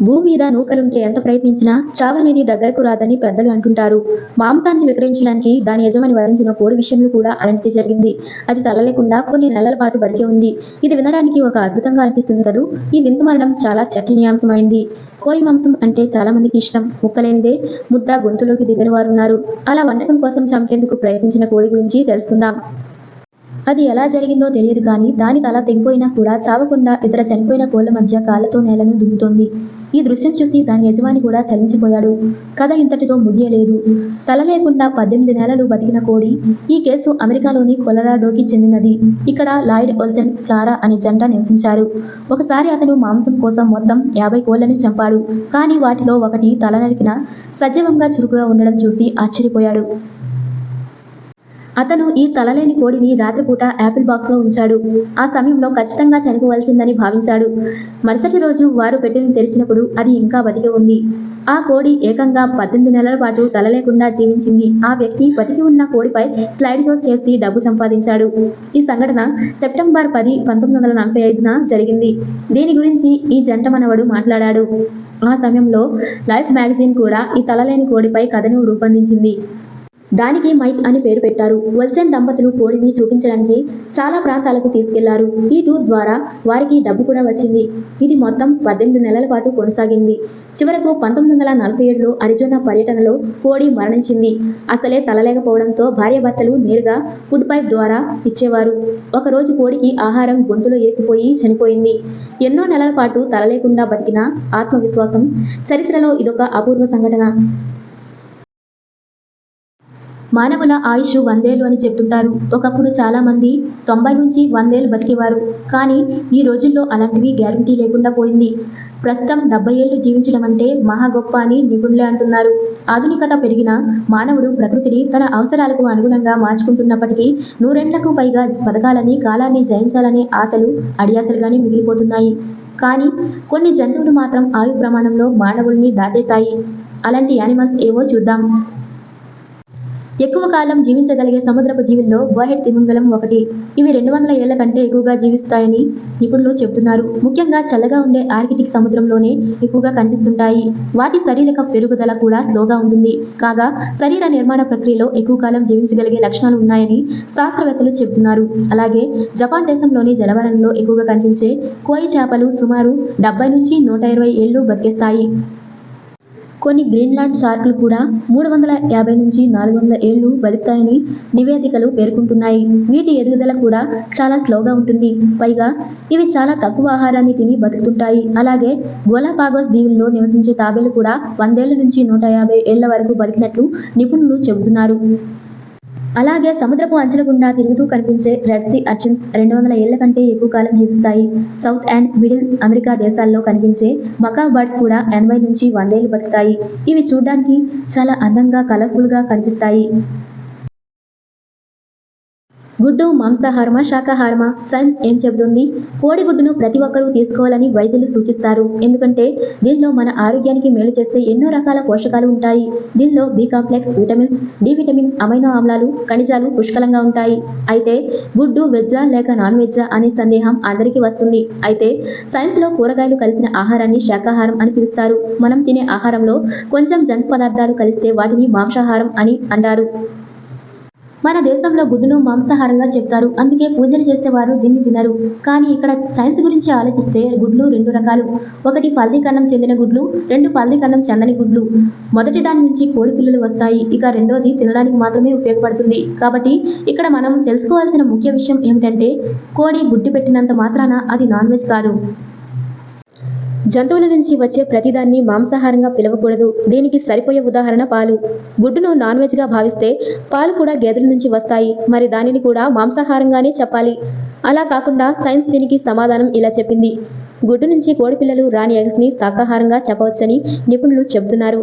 భూమి మీద నూకలుంటే ఎంత ప్రయత్నించినా చావనేది దగ్గరకు రాదని పెద్దలు అంటుంటారు. మాంసాన్ని విక్రయించడానికి దాని యజమాని వరించిన కోడి విషయంలో కూడా అలాంటిది జరిగింది. అది తలలేకుండా కొన్ని నెలల పాటు బతికే ఉంది. ఇది వినడానికి ఒక అద్భుతంగా అనిపిస్తుంది కదూ? ఈ వింత మరణం చాలా చర్చనీయాంశమైంది. కోడి మాంసం అంటే చాలా మందికి ఇష్టం. ముక్కలేనిదే ముద్ద గొంతులోకి దిగని వారు ఉన్నారు. అలా వంటకం కోసం చంపేందుకు ప్రయత్నించిన కోడి గురించి తెలుసుకుందాం. అది ఎలా జరిగిందో తెలియదు కానీ దాని తల తెగిపోయినా కూడా చావకుండా ఇతర చనిపోయిన కోళ్ళ మధ్య కాళ్ళతో నేలను దున్నుతోంది. ఈ దృశ్యం చూసి దాని యజమాని కూడా చలించిపోయాడు. కథ ఇంతటితో ముగియలేదు. తల లేకుండా పద్దెనిమిది నెలలు బతికిన కోడి ఈ కేసు అమెరికాలోని కొలరాడోకి చెందినది. ఇక్కడ లాయిడ్ ఓల్సెన్ ఫ్లారా అనే జంట నివసించారు. ఒకసారి అతను మాంసం కోసం మొత్తం యాభై కోళ్ళను చంపాడు. కానీ వాటిలో ఒకటి తల నరికిన సజీవంగా చురుకుగా ఉండడం చూసి ఆశ్చర్యపోయాడు. అతను ఈ తలలేని కోడిని రాత్రిపూట యాపిల్ బాక్స్లో ఉంచాడు. ఆ సమయంలో ఖచ్చితంగా చనిపోవలసిందని భావించాడు. మరుసటి రోజు వారు పెట్టెను తెరిచినప్పుడు అది ఇంకా బతికి ఉంది. ఆ కోడి ఏకంగా పద్దెనిమిది నెలల పాటు తల లేకుండా జీవించింది. ఆ వ్యక్తి బతికి ఉన్న కోడిపై స్లైడ్ షో చేసి డబ్బు సంపాదించాడు. ఈ సంఘటన సెప్టెంబర్ పది పంతొమ్మిది వందల నలభై ఐదున జరిగింది. దీని గురించి ఈ జంట మనవడు మాట్లాడాడు. ఆ సమయంలో లైఫ్ మ్యాగజైన్ కూడా ఈ తలలేని కోడిపై కథను రూపొందించింది. దానికి మైక్ అని పేరు పెట్టారు. వల్సెన్ దంపతులు కోడిని చూపించడానికి చాలా ప్రాంతాలకు తీసుకెళ్ళారు. ఈ టూర్ ద్వారా వారికి డబ్బు కూడా వచ్చింది. ఇది మొత్తం పద్దెనిమిది నెలల పాటు కొనసాగింది. చివరకు పంతొమ్మిది వందల నలభై ఏడులో అరిజోనా పర్యటనలో కోడి మరణించింది. అసలే తలలేకపోవడంతో భార్యాభర్తలు నేరుగా ఫుడ్ పైప్ ద్వారా ఇచ్చేవారు. ఒకరోజు కోడికి ఆహారం గొంతులో ఇరికిపోయి చనిపోయింది. ఎన్నో నెలల పాటు తలలేకుండా బతికిన ఆత్మవిశ్వాసం చరిత్రలో ఇదొక అపూర్వ సంఘటన. మానవుల ఆయుష్ వందేళ్ళు అని చెప్తుంటారు. ఒకప్పుడు చాలామంది తొంభై నుంచి వందేళ్ళు బతికేవారు. కానీ ఈ రోజుల్లో అలాంటివి గ్యారంటీ లేకుండా పోయింది. ప్రస్తుతం డెబ్బై ఏళ్ళు జీవించడం అంటే మహా గొప్ప అని నిపుణులే అంటున్నారు. ఆధునికత పెరిగిన మానవుడు ప్రకృతిని తన అవసరాలకు అనుగుణంగా మార్చుకుంటున్నప్పటికీ నూరేండ్లకు పైగా బతకాలని కాలాన్ని జయించాలనే ఆశలు అడియాసలుగానే మిగిలిపోతున్నాయి. కానీ కొన్ని జంతువులు మాత్రం ఆయు ప్రమాణంలో మానవుల్ని దాటేశాయి. అలాంటి యానిమల్స్ ఏవో చూద్దాం. ఎక్కువ కాలం జీవించగలిగే సముద్రపు జీవుల్లో బోహెడ్ తిమింగలం ఒకటి. ఇవి రెండు వందల ఏళ్ళ కంటే ఎక్కువగా జీవిస్తాయని నిపుణులు చెబుతున్నారు. ముఖ్యంగా చల్లగా ఉండే ఆర్కిటిక్ సముద్రంలోనే ఎక్కువగా కనిపిస్తుంటాయి. వాటి శరీరక పెరుగుదల కూడా స్లోగా ఉంటుంది. కాగా శరీర నిర్మాణ ప్రక్రియలో ఎక్కువ కాలం జీవించగలిగే లక్షణాలు ఉన్నాయని శాస్త్రవేత్తలు చెబుతున్నారు. అలాగే జపాన్ దేశంలోని జలవరణలో ఎక్కువగా కనిపించే కోయి చేపలు సుమారు డెబ్బై నుంచి నూట ఇరవై ఏళ్ళు బతికేస్తాయి. కొన్ని గ్రీన్లాండ్ షార్కులు కూడా మూడు వందల యాభై నుంచి నాలుగు వందల ఏళ్ళు బతుకుతాయని నివేదికలు పేర్కొంటున్నాయి. వీటి ఎదుగుదల కూడా చాలా స్లోగా ఉంటుంది. పైగా ఇవి చాలా తక్కువ ఆహారాన్ని తిని బతుకుతుంటాయి. అలాగే గోలాపాగోస్ దీవుల్లో నివసించే తాబేలు కూడా వందేళ్ళ నుంచి నూట యాభై ఏళ్ళ వరకు బతికినట్లు నిపుణులు చెబుతున్నారు. అలాగే సముద్రపు అంచెల గుండా తిరుగుతూ కనిపించే రెడ్ సీ అర్చిన్స్ రెండు వందల ఏళ్ళ కంటే ఎక్కువ కాలం జీవిస్తాయి. సౌత్ అండ్ మిడిల్ అమెరికా దేశాల్లో కనిపించే మకా బర్డ్స్ కూడా ఎనభై నుంచి వందేళ్ళు బతుకుతాయి. ఇవి చూడడానికి చాలా అందంగా కలర్ఫుల్గా కనిపిస్తాయి. గుడ్డు మాంసాహారమా శాకాహారమా? సైన్స్ ఏం చెబుతుంది? కోడిగుడ్డును ప్రతి ఒక్కరూ తీసుకోవాలని వైద్యులు సూచిస్తారు. ఎందుకంటే దీనిలో మన ఆరోగ్యానికి మేలు చేసే ఎన్నో రకాల పోషకాలు ఉంటాయి. దీనిలో B complex vitamins D vitamin amino ఆమ్లాలు ఖనిజాలు పుష్కలంగా ఉంటాయి. అయితే గుడ్డు వెజ్జా లేక నాన్ వెజ్జా అనే సందేహం అందరికీ వస్తుంది. అయితే సైన్స్లో కూరగాయలు కలిసిన ఆహారాన్ని శాకాహారం అని పిలుస్తారు. మనం తినే ఆహారంలో కొంచెం జంతు పదార్థాలు కలిస్తే వాటిని మాంసాహారం అని అంటారు. మన దేశంలో గుడ్డును మాంసాహారంగా చెప్తారు. అందుకే పూజలు చేసేవారు దీన్ని తినరు. కానీ ఇక్కడ సైన్స్ గురించి ఆలోచిస్తే గుడ్లు రెండు రకాలు. ఒకటి ఫల్దీకరణం చెందిన గుడ్లు రెండు ఫల్దీకరణం చెందని గుడ్లు. మొదటి దాని నుంచి కోడి పిల్లలు వస్తాయి. ఇక రెండోది తినడానికి మాత్రమే ఉపయోగపడుతుంది. కాబట్టి ఇక్కడ మనం తెలుసుకోవాల్సిన ముఖ్య విషయం ఏమిటంటే కోడి గుడ్డు పెట్టినంత మాత్రాన అది నాన్ వెజ్ కాదు. జంతువుల నుంచి వచ్చే ప్రతిదాన్ని మాంసాహారంగా పిలవకూడదు. దీనికి సరిపోయే ఉదాహరణ పాలు. గుడ్డును నాన్ వెజ్గా భావిస్తే పాలు కూడా గేదెల నుంచి వస్తాయి. మరి దానిని కూడా మాంసాహారంగానే చెప్పాలి. అలా కాకుండా సైన్స్ దీనికి సమాధానం ఇలా చెప్పింది. గుడ్డు నుంచి కోడిపిల్లలు రాణి రాని ఎగ్స్ని శాకాహారంగా చెప్పవచ్చని నిపుణులు చెబుతున్నారు.